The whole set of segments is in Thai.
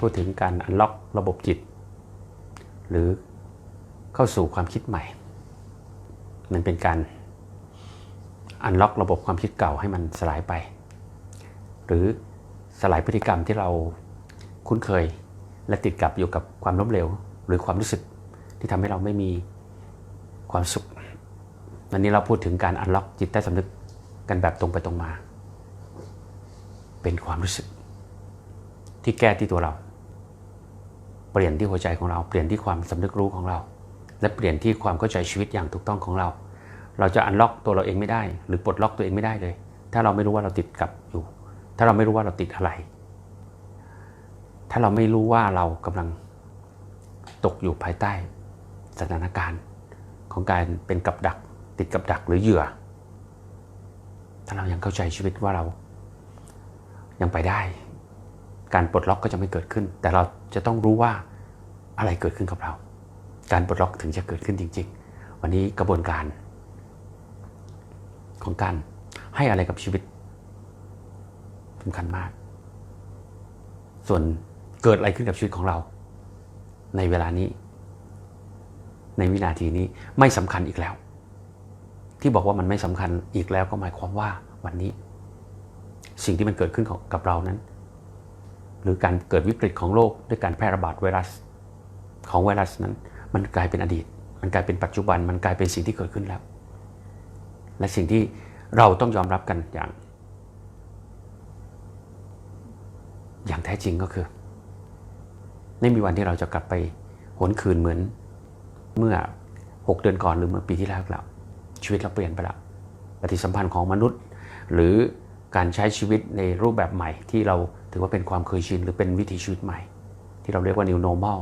พูดถึงการอันล็อกระบบจิต หรือเข้าสู่ความคิดใหม่ มันเป็นการอันล็อกระบบความคิดเก่าให้มันสลายไป หรือสลายพฤติกรรมที่เราคุ้นเคยและติดกับอยู่กับความล้มเหลว หรือความรู้สึกที่ทำให้เราไม่มีความสุขวันนี้เราพูดถึงการอันล็อกจิตใต้สำนึกกันแบบตรงไปตรงมา เป็นความรู้สึก ที่แก้ที่ตัวเรา เปลี่ยนที่หัวใจของเรา เปลี่ยนที่ความสำนึกรู้ของเรา และเปลี่ยนที่ความเข้าใจชีวิตอย่างถูกต้องของเรา เราจะอันล็อกตัวเราเองไม่ได้ หรือปลดล็อกตัวเองไม่ได้เลย ถ้าเราไม่รู้ว่าเราติดกับอยู่ ถ้าเราไม่รู้ว่าเราติดอะไร ถ้าเราไม่รู้ว่าเรากำลังตกอยู่ภายใต้สถานการณ์ของการเป็นกับดัก ติดกับดักหรือเหยื่อ ถ้าเรายังเข้าใจชีวิตว่าเรายังไปได้ การปลดล็อกก็จะไม่เกิดขึ้น แต่เราจะต้องรู้ว่าอะไรเกิดขึ้นกับเรา การปลดล็อกถึงจะเกิดขึ้นจริง ๆ วันนี้กระบวนการ ของการให้อะไรกับชีวิตสำคัญมาก ส่วนเกิดอะไรขึ้นกับชีวิตของเรา ในเวลานี้ ในวินาทีนี้ไม่สำคัญอีกแล้ว ที่บอกว่ามันไม่สำคัญอีกแล้วก็หมายความว่าวันนี้ สิ่งที่มันเกิดขึ้นกับเรานั้น หรือการเกิดวิกฤตของโลกด้วยการแพร่ระบาดไวรัสของไวรัสนั้น มันกลายเป็นอดีต มันกลายเป็นปัจจุบัน มันกลายเป็นสิ่งที่เกิดขึ้นแล้ว และสิ่งที่เราต้องยอมรับกันอย่าง อย่างแท้จริงก็คือ ไม่มีวันที่เราจะกลับไปหวนคืนเหมือนเมื่อ 6 เดือนก่อนหรือเมื่อปีที่แล้วแล้ว ชีวิตเราเปลี่ยนไปแล้วปฏิสัมพันธ์ของมนุษย์ หรือการใช้ชีวิตในรูปแบบใหม่ที่เรา ถือว่าเป็นความเคยชินหรือเป็นวิถีชีวิตใหม่ ที่เราเรียกว่า new normal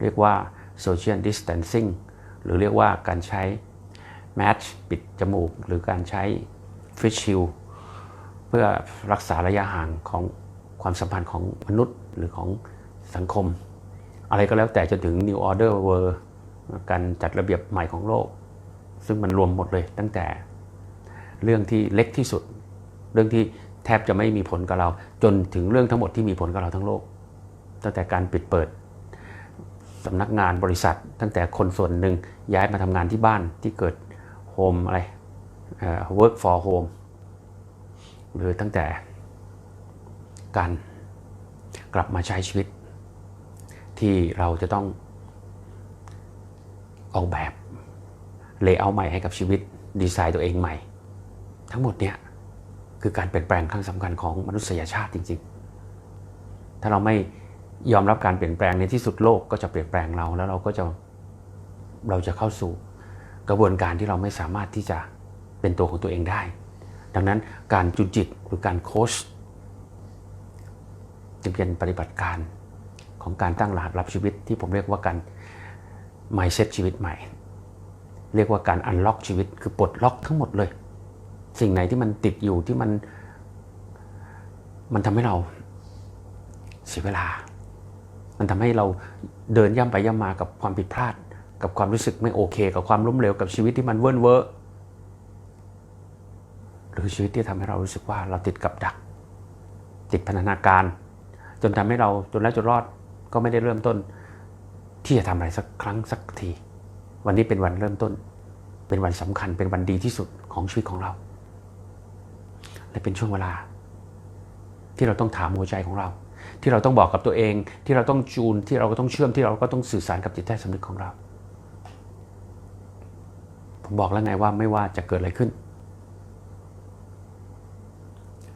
เรียกว่า social distancing หรือเรียกว่าการใช้แมสปิดจมูก หรือการใช้ฟิชชิลเพื่อรักษาระยะห่างของความสัมพันธ์ของมนุษย์หรือของสังคม อะไรก็แล้วแต่จนถึง New Order World การจัดระเบียบใหม่ของโลก ซึ่งมันรวมหมดเลยตั้งแต่ เรื่องที่เล็กที่สุด เรื่องที่ แทบจะไม่มีผลกับเรา จนถึงเรื่องทั้งหมดที่มีผลกับเราทั้งโลก ตั้งแต่การปิดเปิดสำนักงานบริษัท ตั้งแต่คนส่วนหนึ่งย้ายมาทำงานที่บ้านที่เกิดโฮมอะไร work for home หรือตั้งแต่การกลับมาใช้ชีวิต ที่เราจะต้องออกแบบเลเยอร์ใหม่ให้กับชีวิตดีไซน์ตัวเองใหม่ ทั้งหมดเนี่ย คือการเปลี่ยนแปลงครั้งสำคัญของมนุษยชาติจริง ๆ ถ้าเราไม่ยอมรับการเปลี่ยนแปลงในที่สุดโลกก็จะเปลี่ยนแปลงเราแล้วเราก็จะเราจะเข้าสู่กระบวนการที่เราไม่สามารถที่จะเป็นตัวของตัวเองได้ ดังนั้นการจุนจิตหรือการโค้ชจึงเป็นปฏิบัติการของการตั้งรหัสรับชีวิตที่ผมเรียกว่าการ mindset ชีวิตใหม่ เรียกว่าการอันล็อกชีวิตคือปลดล็อกทั้งหมดเลย สิ่งไหนที่มันติดอยู่ที่มัน มันทำให้เราเสียเวลา มันทำให้เราเดินย่ำไปย่ำมากับความผิดพลาด กับความรู้สึกไม่โอเค กับความล้มเหลวกับชีวิตที่มันเวิร์นเวอร์หรือชีวิตที่ทำให้เรารู้สึกว่าเราติดกับดัก ติดพันธนาการ จนทำให้เราจนแล้วจนรอดก็ไม่ได้เริ่มต้น ที่จะทำอะไรสักครั้งสักที วันนี้เป็นวันเริ่มต้น เป็นวันสำคัญเป็นวันดีที่สุดของชีวิตของเรา และเป็นช่วงเวลา ที่เราต้องถามหัวใจของเรา ที่เราต้องบอกกับตัวเอง ที่เราต้องจูน ที่เราก็ต้องเชื่อม ที่เราก็ต้องสื่อสารกับจิตใต้สำนึกของเรา ผมบอกแล้วไงว่าไม่ว่าจะเกิดอะไรขึ้น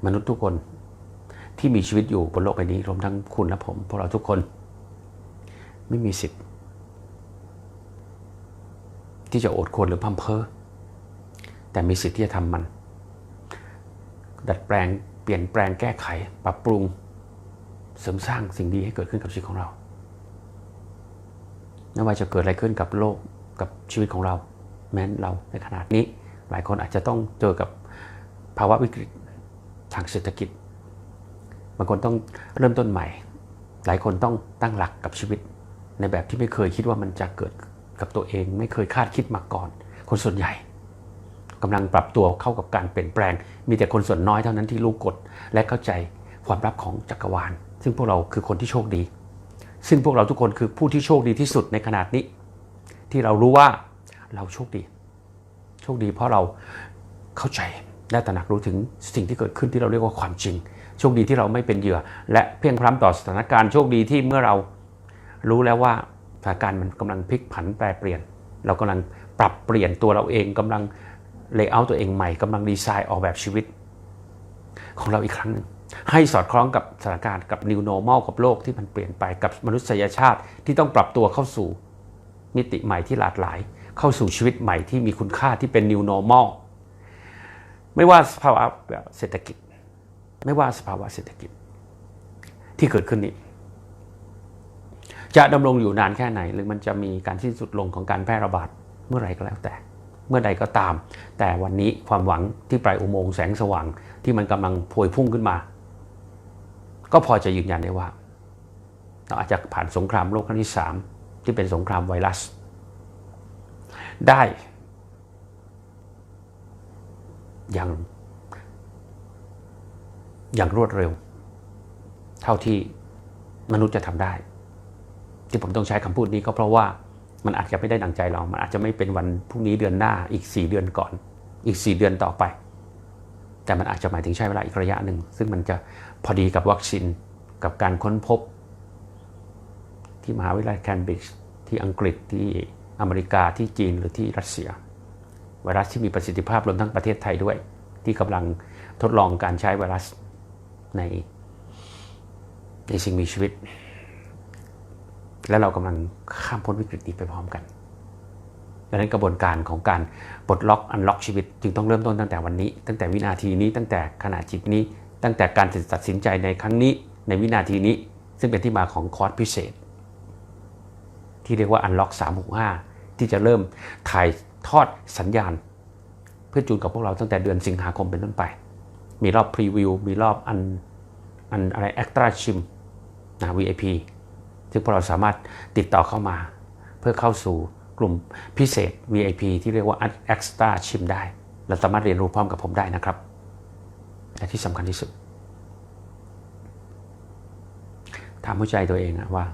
มนุษย์ทุกคนที่มีชีวิตอยู่บนโลกใบนี้รวมทั้งคุณและผมพวกเราทุกคน ไม่มีสิทธิ์ ที่จะโอดควรหรือพัมเพอแต่มีสิทธิ์ที่จะทำมัน ดัดแปลง เปลี่ยนแปลงแก้ไข ปรับปรุง เสริมสร้างสิ่งดีให้เกิดขึ้นกับชีวิตของเราไม่ว่าจะเกิดอะไรขึ้นกับโลกกับชีวิตของเรา แม้นเราในขนาดนี้ หลายคนอาจจะต้องเจอกับภาวะวิกฤตทางเศรษฐกิจบางคนต้องเริ่มต้นใหม่ หลายคนต้องตั้งหลักกับชีวิต ในแบบที่ไม่เคยคิดว่ามันจะเกิดกับตัวเอง ไม่เคยคาดคิดมาก่อน คนส่วนใหญ่ กำลังปรับตัวเข้ากับการเปลี่ยนแปลง มีแต่คนส่วนน้อยเท่านั้นที่รู้กฎและเข้าใจความลับของจักรวาล ซึ่งพวกเราคือคนที่โชคดี ซึ่งพวกเราทุกคนคือผู้ที่โชคดีที่สุดในขนาดนี้ ที่เรารู้ว่าเราโชคดี โชคดีเพราะเราเข้าใจและตระหนักรู้ถึงสิ่งที่เกิดขึ้นที่เราเรียกว่าความจริง โชคดีที่เราไม่เป็นเหยื่อ และเพียงพร้ำต่อสถานการณ์โชคดีที่เมื่อเรารู้แล้วว่าสถานการณ์มันกำลังพลิกผันแปรเปลี่ยน เรากำลังปรับเปลี่ยนตัวเราเองกำลัง เลเยอร์ตัวเองใหม่กำลังดีไซน์ออกแบบชีวิต ของเราอีกครั้งหนึ่งให้สอดคล้องกับสถานการณ์กับ new normal กับโลกที่มันเปลี่ยนไปกับมนุษยชาติที่ต้องปรับตัวเข้าสู่มิติใหม่ที่หลากหลาย เข้าสู่ชีวิตใหม่ที่มีคุณค่าที่เป็น new normal ไม่ว่าสภาวะเศรษฐกิจ ไม่ว่าสภาวะเศรษฐกิจ ที่เกิดขึ้นนี้ จะดำรงอยู่นานแค่ไหน หรือมันจะมีการสิ้นสุดลงของการแพร่ระบาดเมื่อไหร่ก็แล้วแต่ เมื่อใดก็ตาม แต่วันนี้ความหวังที่ปลายอุโมงค์แสงสว่าง ที่มันกำลังพวยพุ่งขึ้นมา ก็พอจะยืนยันได้ว่า เราอาจจะผ่านสงครามโลกครั้งที่ 3 ที่เป็นสงครามไวรัส ได้อย่างอย่างรวดเร็ว เท่าที่มนุษย์จะทำได้ ที่ผมต้องใช้คำพูดนี้ก็เพราะว่า มันอาจจะไม่ได้ดังใจเรา มันอาจจะไม่เป็นวันพรุ่งนี้เดือนหน้าอีก 4 เดือนก่อน อีก 4 เดือนต่อไป แต่มันอาจจะหมายถึงใช้เวลาอีกระยะหนึ่ง ซึ่งมันจะพอดีกับวัคซีนกับการค้นพบ ที่มหาวิทยาลัยแคนบริดจ์ที่อังกฤษที่อเมริกาที่จีนหรือที่รัสเซีย ไวรัสที่มีประสิทธิภาพรวมทั้งประเทศไทยด้วย ที่กำลังทดลองการใช้ไวรัสในในสิ่งมีชีวิต และเรากำลังข้ามพ้นวิกฤตนี้ไปพร้อมกันดังนั้นกระบวนการของการปลดล็อกอันล็อกชีวิต จึงต้องเริ่มต้นตั้งแต่วันนี้ ตั้งแต่วินาทีนี้ตั้งแต่ขณะจิตนี้ ตั้งแต่การตัดสินใจในครั้งนี้ในวินาทีนี้ ซึ่งเป็นที่มาของคอร์สพิเศษ ที่เรียกว่าอันล็อก365 ที่จะเริ่มถ่ายทอดสัญญาณ เพื่อจูนกับพวกเราตั้งแต่เดือนสิงหาคมเป็นต้นไป มีรอบพรีวิวมีรอบอันอันอะไรเอ็กตร้าชิมนะ VIP ซึ่งพวกเราสามารถติดต่อเข้ามา เพื่อเข้าสู่กลุ่มพิเศษ VIP ที่เรียกว่า Extra ชิมได้ เราสามารถเรียนรู้พร้อมกับผมได้นะครับ และที่สำคัญที่สุด ถามหัวใจตัวเองว่า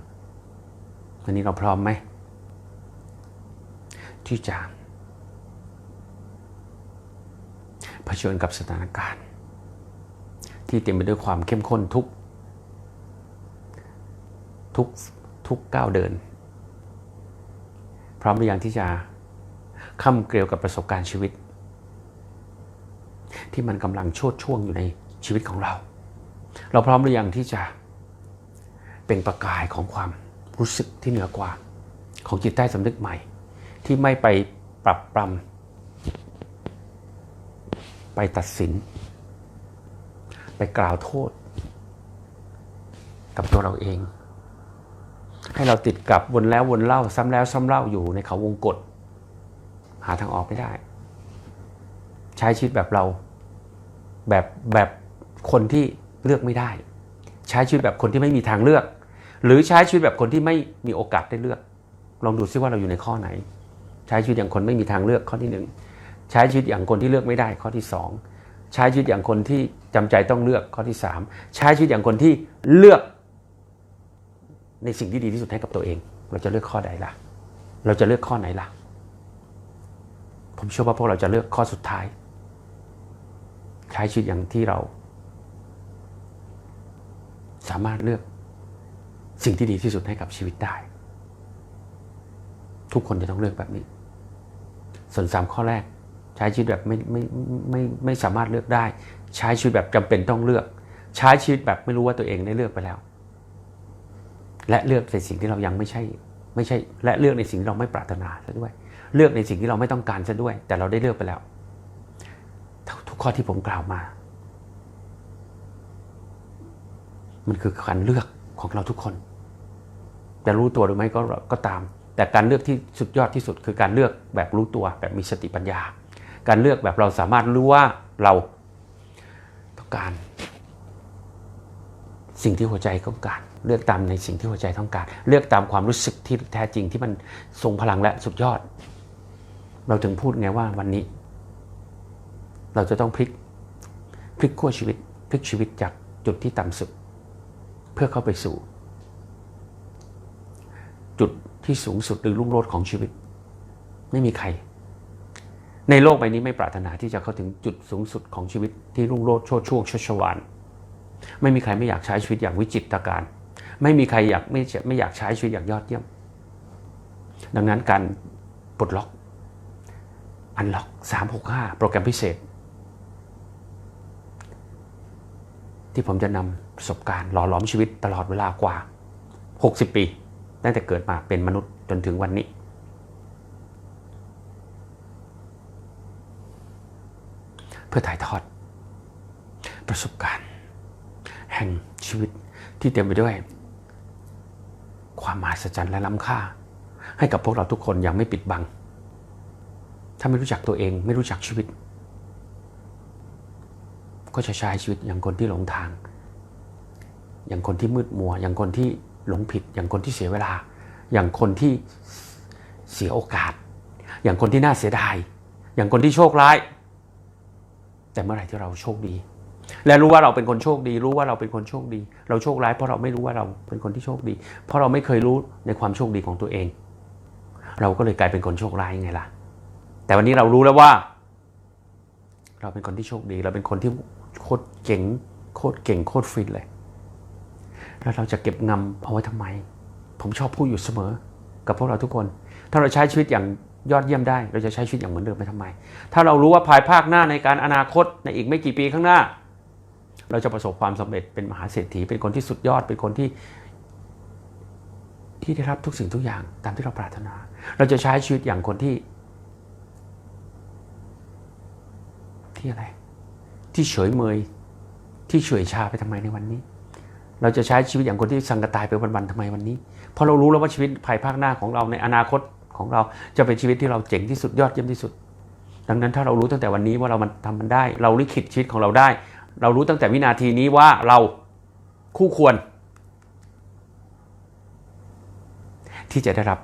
วันนี้เราพร้อมไหม ที่จะเผชิญกับสถานการณ์ ที่เต็มไปด้วยความเข้มข้นทุก ทุกทุกก้าวเดิน พร้อมหรือยังที่จะข้าเกลียวกับประสบการณ์ชีวิต ที่มันกำลังโชดช่วงอยู่ในชีวิตของเรา เราพร้อมหรือยังที่จะเป็นประกายของความรู้สึกที่เหนือกว่า ของจิตใต้สำนึกใหม่ ที่ไม่ไปปรับปรำไปตัดสิน ไปกล่าวโทษ กับตัวเราเอง ให้เราติดกับวนแล้ววนเล่าซ้ำแล้วซ้ำเล่าอยู่ในเขาวงกฏหาทางออกไม่ได้ ใช้ชีวิตแบบเราแบบแบบคนที่เลือกไม่ได้ ใช้ชีวิตแบบคนที่ไม่มีทางเลือก หรือใช้ชีวิตแบบคนที่ไม่มีโอกาสได้เลือก ลองดูซิว่าเราอยู่ในข้อไหน ใช้ชีวิตอย่างคนไม่มีทางเลือกข้อที่หนึ่งใช้ชีวิตอย่างคนที่เลือกไม่ได้ข้อที่สองใช้ชีวิตอย่างคนที่จำใจต้องเลือกข้อที่สามใช้ชีวิตอย่างคนที่เลือก ในสิ่งที่ดีที่สุดให้กับตัวเอง เราจะเลือกข้อใดล่ะ เราจะเลือกข้อไหนล่ะ ผมเชื่อว่าพวกเราจะเลือกข้อสุดท้าย ใช้ชีวิตอย่างที่เรา สามารถเลือกสิ่งที่ดีที่สุดให้กับชีวิตได้ ทุกคนจะต้องเลือกแบบนี้ ส่วนสามข้อแรก ใช้ชีวิตแบบไม่ไม่ไม่ไม่สามารถเลือกได้ ใช้ชีวิตแบบจำเป็นต้องเลือก ใช้ชีวิตแบบไม่รู้ว่าตัวเองได้เลือกไปแล้ว และเลือกในสิ่งที่เรายังไม่ใช่ไม่ใช่ และเลือกในสิ่งที่เราไม่ปรารถนาซะด้วย เลือกในสิ่งที่เราไม่ต้องการซะด้วย แต่เราได้เลือกไปแล้ว ทุกข้อที่ผมกล่าวมา มันคือการเลือกของเราทุกคน จะรู้ตัวหรือไม่ก็ก็ตาม แต่การเลือกที่สุดยอดที่สุด คือการเลือกแบบรู้ตัวแบบมีสติปัญญา การเลือกแบบเราสามารถรู้ว่าเราต้องการ สิ่งที่หัวใจต้องการ เลือกตามในสิ่งที่หัวใจต้องการ เลือกตามความรู้สึกที่แท้จริงที่มันทรงพลังและสุดยอด เราถึงพูดไงว่าวันนี้ เราจะต้องพลิกพลิกขั้วชีวิต พลิกชีวิตจากจุดที่ต่ำสุด เพื่อเข้าไปสู่ จุดที่สูงสุดหรือรุ่งโรจน์ของชีวิต ไม่มีใคร ในโลกใบนี้ไม่ปรารถนาที่จะเข้าถึงจุดสูงสุดของชีวิตที่รุ่งโรจน์โชดช่วงชัชวานไม่มีใครไม่อยากใช้ชีวิตอย่างวิจิตรการ ไม่มีใครอยากไม่ไม่อยากใช้ชีวิตอย่างยอดเยี่ยม ดังนั้นการปลดล็อกอันล็อก365 โปรแกรมพิเศษ ที่ผมจะนำประสบการณ์หล่อหลอมชีวิตตลอดเวลากว่า 60 ปีตั้งแต่เกิดมาเป็นมนุษย์จนถึงวันนี้ เพื่อถ่ายทอด ประสบการณ์ แห่งชีวิตที่เต็มไปด้วย ความมหัศจรรย์และล้ำค่า ให้กับพวกเราทุกคนอย่างไม่ปิดบัง ถ้าไม่รู้จักตัวเองไม่รู้จักชีวิต ก็จะใช้ชีวิตอย่างคนที่หลงทาง อย่างคนที่มืดมัว อย่างคนที่หลงผิด อย่างคนที่เสียเวลา อย่างคนที่เสียโอกาส อย่างคนที่น่าเสียดาย อย่างคนที่โชคร้าย แต่เมื่อไหร่ที่เราโชคดี และรู้ว่าเราเป็นคนโชคดี รู้ว่าเราเป็นคนโชคดี เราโชคร้ายเพราะเราไม่รู้ว่าเราเป็นคนที่โชคดี เพราะเราไม่เคยรู้ในความโชคดีของตัวเอง เราก็เลยกลายเป็นคนโชคร้ายไงล่ะ แต่วันนี้เรารู้แล้วว่า เราเป็นคนที่โชคดี เราเป็นคนที่โคตรเก่งโคตรเก่งโคตรฟินเลย แล้วเราจะเก็บงำเอาไว้ทำไม ผมชอบพูดอยู่เสมอ กับพวกเราทุกคน ถ้าเราใช้ชีวิตอย่างยอดเยี่ยมได้ เราจะใช้ชีวิตอย่างเหมือนเดิมไปทำไม ถ้าเรารู้ว่าภายภาคหน้าในการอนาคตในอีกไม่กี่ปีข้างหน้า เราจะประสบความสำเร็จเป็นมหาเศรษฐีเป็นคนที่สุดยอดเป็นคนที่ที่ได้รับทุกสิ่งทุกอย่างตามที่เราปรารถนา เราจะใช้ชีวิตอย่างคนที่ ที่อะไร ที่เฉยเมย ที่เฉยชาไปทำไมในวันนี้ เราจะใช้ชีวิตอย่างคนที่สังกตายไปวันๆทำไมวันนี้ เพราะเรารู้แล้วว่าชีวิตภายภาคหน้าของเราในอนาคตของเราจะเป็นชีวิตที่เราเจ๋งที่สุดยอดเยี่ยมที่สุด ดังนั้นถ้าเรารู้ตั้งแต่วันนี้ว่าเรามันทำมันได้ เราลิขิตชีวิตของเราได้ เรารู้ตั้งแต่วินาทีนี้ว่าเราคู่ควร ที่จะได้รับ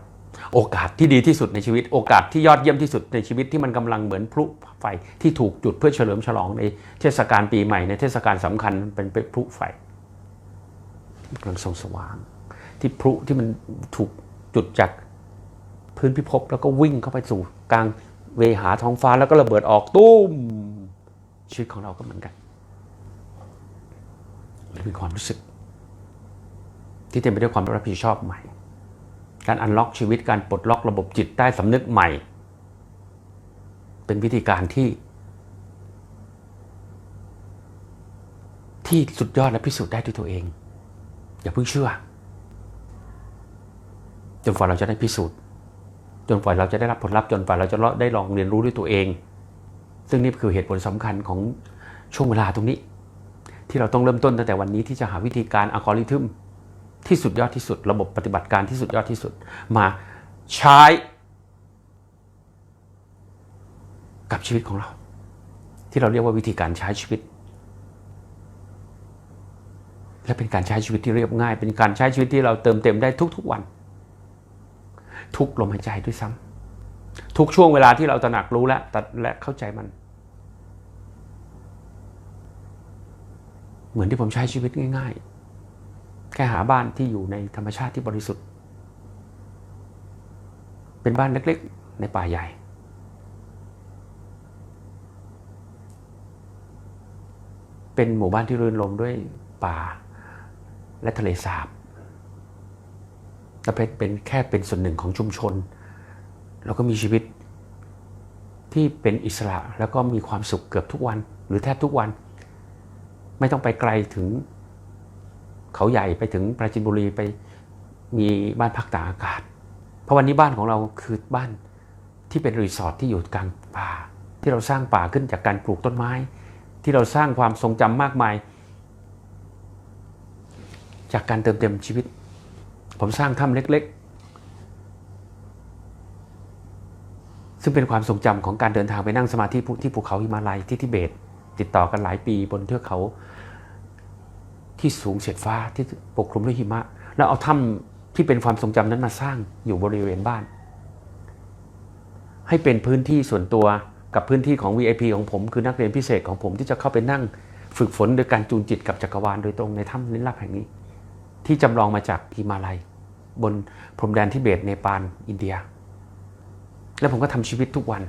โอกาสที่ดีที่สุดในชีวิต โอกาสที่ยอดเยี่ยมที่สุดในชีวิตที่มันกำลังเหมือนพลุไฟที่ถูกจุดเพื่อเฉลิมฉลองในเทศกาลปีใหม่ในเทศกาลสำคัญเป็นพลุไฟกำลังส่องสว่าง ที่พลุที่มันถูกจุดจากพื้นพิภพแล้วก็วิ่งเข้าไปสู่กลางเวหาท้องฟ้าแล้วก็ระเบิดออกตุ้มชีวิตของเราก็เหมือนกัน มันเป็นความรู้สึก ที่เต็มไปด้วยความรับผิดชอบใหม่ การอันล็อกชีวิตการปลดล็อกระบบจิตใต้สำนึกใหม่ เป็นวิธีการที่ ที่สุดยอดและพิสูจน์ได้ด้วยตัวเอง อย่าเพิ่งเชื่อ จนกว่าเราจะได้พิสูจน์จนกว่าเราจะได้รับผลลัพธ์จนกว่าเราจะได้ลองเรียนรู้ด้วยตัวเอง ซึ่งนี่คือเหตุผลสำคัญของช่วงเวลาตรงนี้ ที่เราต้องเริ่มต้นตั้งแต่วันนี้ที่จะหาวิธีการอัลกอริทึมที่สุดยอดที่สุด ระบบปฏิบัติการที่สุดยอดที่สุด มาใช้กับชีวิตของเรา ที่เราเรียกว่าวิธีการใช้ชีวิต และเป็นการใช้ชีวิตที่เรียบง่าย เป็นการใช้ชีวิตที่เราเติมเต็มได้ทุกๆวัน ทุกลมหายใจด้วยซ้ำทุกช่วงเวลาที่เราตระหนักรู้และและเข้าใจมัน เหมือนที่ผมใช้ชีวิตง่าย ๆ แค่หาบ้านที่อยู่ในธรรมชาติที่บริสุทธิ์ เป็นบ้านเล็กๆ ในป่าใหญ่ เป็นหมู่บ้านที่รื่นรมด้วยป่าและทะเลสาบและเป็นเป็นแค่เป็นส่วนหนึ่งของชุมชน แล้วก็มีชีวิตที่เป็นอิสระแล้วก็มีความสุขเกือบทุกวัน หรือแทบทุกวัน ไม่ต้องไปไกลถึงเขาใหญ่ไปถึงปราจีนบุรีไปมีบ้านพักตากอากาศ เพราะวันนี้บ้านของเราคือบ้านที่เป็นรีสอร์ทที่อยู่กลางป่า ที่เราสร้างป่าขึ้นจากการปลูกต้นไม้ ที่เราสร้างความทรงจำมากมาย จากการเติมเต็มชีวิต ผมสร้างถ้ำเล็กๆ ซึ่งเป็นความทรงจำของการเดินทางไปนั่งสมาธิที่ภูเขาหิมาลัยที่ทิเบต ติดต่อกันหลายปีบนเทือกเขา ที่สูงเฉียดฟ้าที่ปกคลุมด้วยหิมะ แล้วเอาถ้ำที่เป็นความทรงจำนั้นมาสร้างอยู่บริเวณบ้าน ให้เป็นพื้นที่ส่วนตัวกับพื้นที่ของ VIP ของผมคือนักเรียนพิเศษของผมที่จะเข้าไปนั่งฝึกฝนโดยการจูนจิตกับจักรวาลโดยตรงในถ้ำลิ้นลับแห่งนี้ ที่จำลองมาจากหิมาลัย บนพรมแดนทิเบตเนปาลอินเดีย แล้วผมก็ทำชีวิตทุกวัน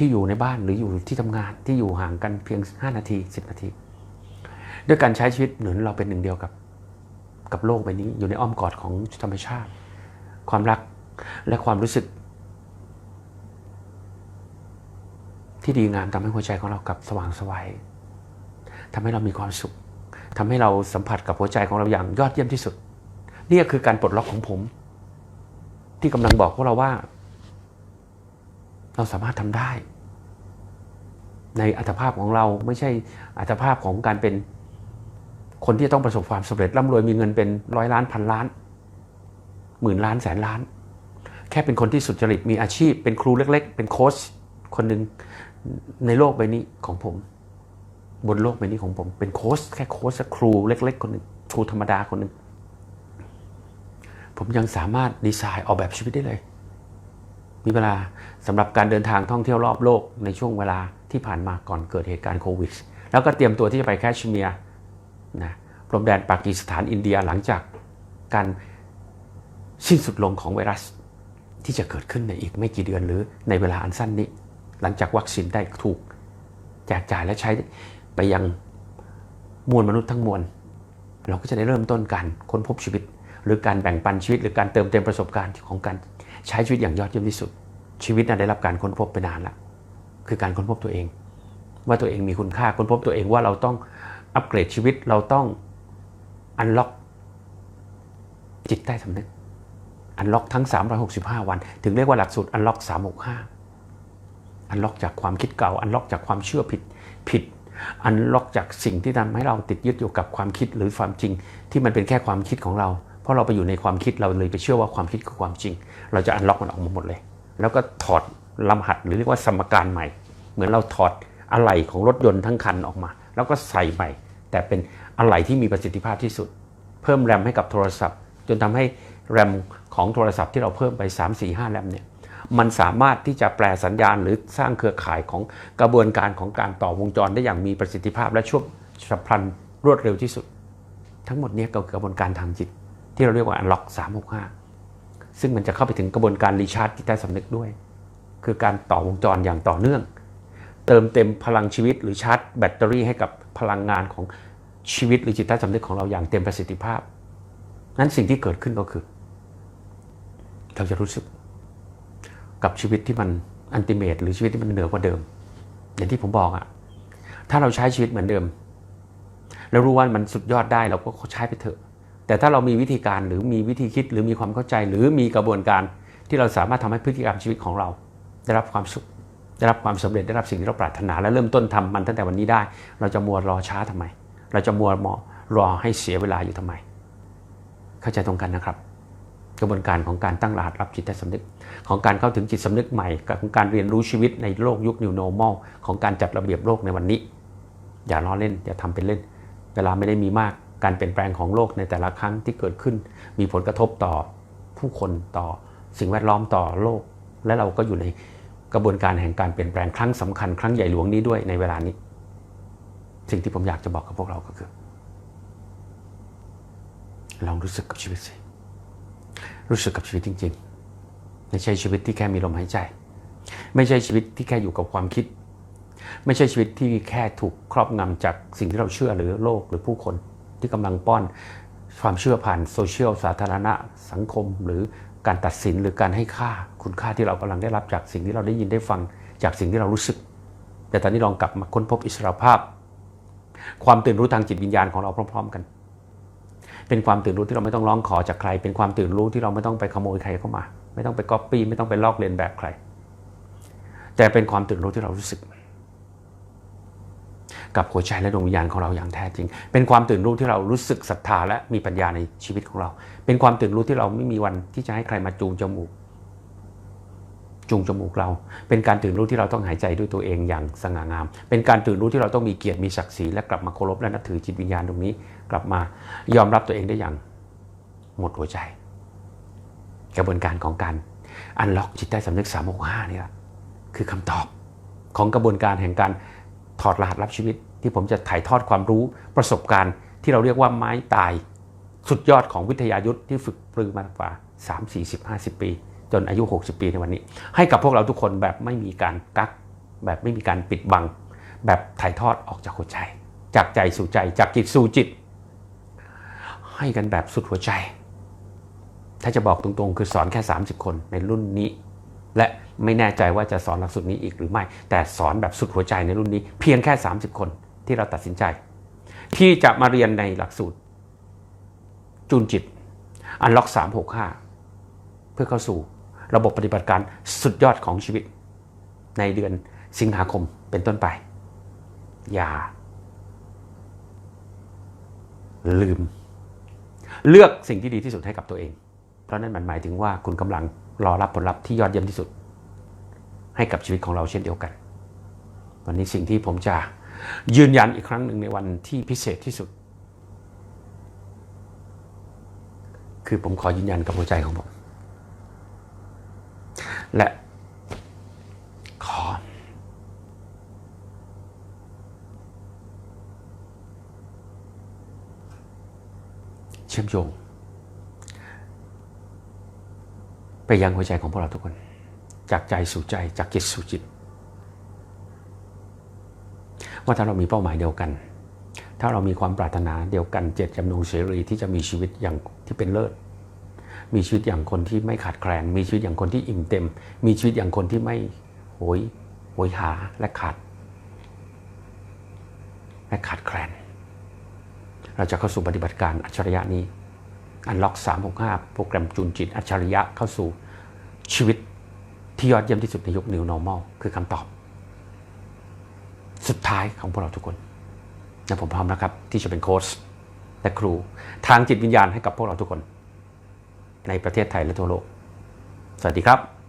ที่อยู่ในบ้านหรืออยู่ที่ทำงานที่อยู่ห่างกันเพียง 5 นาที 10 นาที ด้วยการใช้ชีวิตเหมือนเราเป็นหนึ่งเดียวกับ กับโลกใบนี้อยู่ในอ้อมกอดของธรรมชาติ ความรักและความรู้สึก ที่ดีงามทำให้หัวใจของเรากับสว่างไสวัยทำให้เรามีความสุขทำให้เราสัมผัสกับหัวใจของเราอย่างยอดเยี่ยมที่สุด นี่คือการปลดล็อกของผม ที่กำลังบอกพวกเราว่า เราสามารถทำได้ ในอัตภาพของเราไม่ใช่อัตภาพของการเป็นคนที่ต้องประสบความสำเร็จร่ำรวยมีเงินเป็นร้อยล้านพันล้านหมื่นล้านแสนล้าน แค่เป็นคนที่สุจริตมีอาชีพ เป็นครูเล็ก ๆ เป็นโค้ชคนหนึ่งในโลกใบนี้ของผม บนโลกใบนี้ของผม เป็นโค้ชแค่โค้ชครูเล็ก ๆ คนหนึ่งครูธรรมดาคนหนึ่งผมยังสามารถดีไซน์ออกแบบชีวิตได้เลย มีเวลาสำหรับการเดินทางท่องเที่ยวรอบโลกในช่วงเวลาที่ผ่านมาก่อนเกิดเหตุการณ์โควิด แล้วก็เตรียมตัวที่จะไปแคชเมียร์นะพรมแดนปากีสถานอินเดียหลังจากการสิ้นสุดลงของไวรัส ที่จะเกิดขึ้นในอีกไม่กี่เดือนหรือในเวลาอันสั้นนี้ หลังจากวัคซีนได้ถูก แจกจ่ายและใช้ไปยังมวลมนุษย์ทั้งมวล เราก็จะได้เริ่มต้นการค้นพบชีวิต หรือการแบ่งปันชีวิต หรือการเติมเต็มประสบการณ์ของการ ใช้ชีวิตอย่างยอดเยี่ยมที่สุด ชีวิตนั้นได้รับการค้นพบไปนานแล้วคือการค้นพบตัวเอง ว่าตัวเองมีคุณค่าค้นพบตัวเองว่าเราต้องอัปเกรดชีวิตเราต้องอันล็อกจิตใต้สำนึกอันล็อกทั้ง 365 วัน ถึงเรียกว่าหลักสูตรอันล็อก 365 อันล็อกจากความคิดเก่า อันล็อกจากความเชื่อผิดผิด อันล็อกจากสิ่งที่ทำให้เราติดยึดอยู่กับความคิดหรือความจริง ที่มันเป็นแค่ความคิดของเรา เพราะเราไปอยู่ในความคิดเราเลยไปเชื่อว่าความคิดคือความจริง เราจะอันล็อกมันออกมาหมดเลย แล้วก็ถอดลำหัดหรือเรียกว่าสมการใหม่ เหมือนเราถอดอะไหล่ของรถยนต์ทั้งคันออกมา แล้วก็ใส่ใหม่ แต่เป็นอะไหล่ที่มีประสิทธิภาพที่สุด เพิ่มแรมให้กับโทรศัพท์ จนทำให้แรมของโทรศัพท์ที่เราเพิ่มไป 3 4 5แรมเนี่ยมันสามารถที่จะแปลสัญญาณหรือสร้างเครือข่ายของกระบวนการของการต่อวงจรได้อย่างมีประสิทธิภาพและช่วงฉับพลันรวดเร็วที่สุด ทั้งหมดนี้ก็คือกระบวนการทางจิต ที่เราเรียกว่า unlock 365 ซึ่งมันจะเข้าไปถึงกระบวนการรีชาร์จจิตใต้สำนึกด้วย คือการต่อวงจรอย่างต่อเนื่อง เติมเต็มพลังชีวิตหรือชาร์จแบตเตอรี่ให้กับพลังงานของชีวิตหรือจิตใต้สำนึกของเราอย่างเต็มประสิทธิภาพ นั้นสิ่งที่เกิดขึ้นก็คือ เราจะรู้สึกกับชีวิตที่มันอันติเมตหรือชีวิตที่มันเหนือกว่าเดิม อย่างที่ผมบอกอะถ้าเราใช้ชีวิตเหมือนเดิม แล้วรู้ว่ามันสุดยอดได้เราก็ใช้ไปเถอะ แต่ถ้าเรามีวิธีการหรือมีวิธีคิดหรือมีความเข้าใจ หรือมีกระบวนการที่เราสามารถทำให้พฤติกรรมชีวิตของเรา ได้รับความสุข ได้รับความสำเร็จได้รับสิ่งที่เราปรารถนา และเริ่มต้นทำมันตั้งแต่วันนี้ได้ เราจะมัวรอช้าทำไม เราจะมัวรอให้เสียเวลาอยู่ทำไม เข้าใจตรงกันนะครับ กระบวนการของการตั้งรหัสรับจิตใต้สำนึก ของการเข้าถึงจิตสำนึกใหม่กับของการเรียนรู้ชีวิตในโลกยุค New Normal ของการจัดระเบียบโลกในวันนี้ อย่าล้อเล่นอย่าทำเป็นเล่น เวลาไม่ได้มีมาก การเปลี่ยนแปลงของโลกในแต่ละครั้งที่เกิดขึ้น มีผลกระทบต่อผู้คนต่อสิ่งแวดล้อมต่อโลก และเราก็อยู่ในกระบวนการแห่งการเปลี่ยนแปลงครั้งสำคัญครั้งใหญ่หลวงนี้ด้วยในเวลานี้ สิ่งที่ผมอยากจะบอกกับพวกเราก็คือ ลองรู้สึกกับชีวิตสิรู้สึกกับชีวิตจริง ๆ ไม่ใช่ชีวิตที่แค่มีลมหายใจ ไม่ใช่ชีวิตที่แค่อยู่กับความคิด ไม่ใช่ชีวิตที่แค่ถูกครอบงำจากสิ่งที่เราเชื่อหรือโลกหรือผู้คน ที่กำลังป้อนความเชื่อผ่านโซเชียลสาธารณะสังคม หรือการตัดสินหรือการให้ค่าคุณค่าที่เรากำลังได้รับจากสิ่งที่เราได้ยินได้ฟังจากสิ่งที่เรารู้สึก แต่ตอนนี้ลองกลับมาค้นพบอิสรภาพ ความตื่นรู้ทางจิตวิญญาณของเราพร้อม ๆ กัน เป็นความตื่นรู้ที่เราไม่ต้องร้องขอจากใคร เป็นความตื่นรู้ที่เราไม่ต้องไปขโมยใครเข้ามา ไม่ต้องไปก๊อปปี้ไม่ต้องไปลอกเลียนแบบใคร แต่เป็นความตื่นรู้ที่เรารู้สึก กับหัวใจและดวงวิญญาณของเราอย่างแท้จริง เป็นความตื่นรู้ที่เรารู้สึกศรัทธาและมีปัญญาในชีวิตของเรา เป็นความตื่นรู้ที่เราไม่มีวันที่จะให้ใครมาจูงจมูก จูงจมูกเรา เป็นการตื่นรู้ที่เราต้องหายใจด้วยตัวเองอย่างสง่างาม เป็นการตื่นรู้ที่เราต้องมีเกียรติมีศักดิ์ศรีและกลับมาเคารพและนับถือจิตวิญญาณตรงนี้ กลับมายอมรับตัวเองได้อย่างหมดหัวใจ กระบวนการของการอันล็อกจิตใต้สำนึก3 6 5นี่แหละคือคำตอบของกระบวนการแห่งการ ถอดรหัสรับชีวิต ที่ผมจะถ่ายทอดความรู้ประสบการณ์ ที่เราเรียกว่าไม้ตาย สุดยอดของวิทยายุทธ์ที่ฝึกปรือมากกว่า 3 4 0 50 ปี จนอายุ 60 ปีในวันนี้ ให้กับพวกเราทุกคนแบบไม่มีการกัก แบบไม่มีการปิดบัง แบบถ่ายทอดออกจากหัวใจ จากใจสู่ใจจากจิตสู่จิต ให้กันแบบสุดหัวใจ ถ้าจะบอกตรงๆ คือสอนแค่ 30 คนในรุ่นนี้ และไม่แน่ใจว่าจะสอนหลักสูตรนี้อีกหรือไม่ แต่สอนแบบสุดหัวใจในรุ่นนี้ เพียงแค่ 30 คนที่เราตัดสินใจ ที่จะมาเรียนในหลักสูตร จูนจิตอันล็อก 365 เพื่อเข้าสู่ระบบปฏิบัติการสุดยอดของชีวิต ในเดือนสิงหาคมเป็นต้นไป อย่า ลืม เลือกสิ่งที่ดีที่สุดให้กับตัวเอง เพราะนั่นมันหมายถึงว่าคุณกำลัง รอรับผลลัพธ์ที่ยอดเยี่ยมที่สุด ให้กับชีวิตของเราเช่นเดียวกัน วันนี้สิ่งที่ผมจะยืนยันอีกครั้งหนึ่งในวันที่พิเศษที่สุด คือผมขอยืนยันกับหัวใจของผม และขอ เชื่อมโยง ไปยังหัวใจของพวกเราทุกคน จากใจสู่ใจจากจิตสู่จิต ว่าถ้าเรามีเป้าหมายเดียวกัน ถ้าเรามีความปรารถนาเดียวกันเจตจำนงเสรีที่จะมีชีวิตอย่างที่เป็นเลิศมีชีวิตอย่างคนที่ไม่ขาดแคลน มีชีวิตอย่างคนที่อิ่มเต็ม มีชีวิตอย่างคนที่ไม่โหยโหยหาและขาด และขาดแคลน เราจะเข้าสู่ปฏิบัติการอัจฉริยะนี้ อันล็อก 365 โปรแกรมจูนจิต อัจฉริยะเข้าสู่ชีวิตที่ยอดเยี่ยมที่สุดในยุค New Normal คือคำตอบ สุดท้ายของพวกเราทุกคนและผมพร้อมนะครับ ที่จะเป็นโค้ชและครูทางจิตวิญญาณให้กับพวกเราทุกคน ในประเทศไทยและทั่วโลก สวัสดีครับ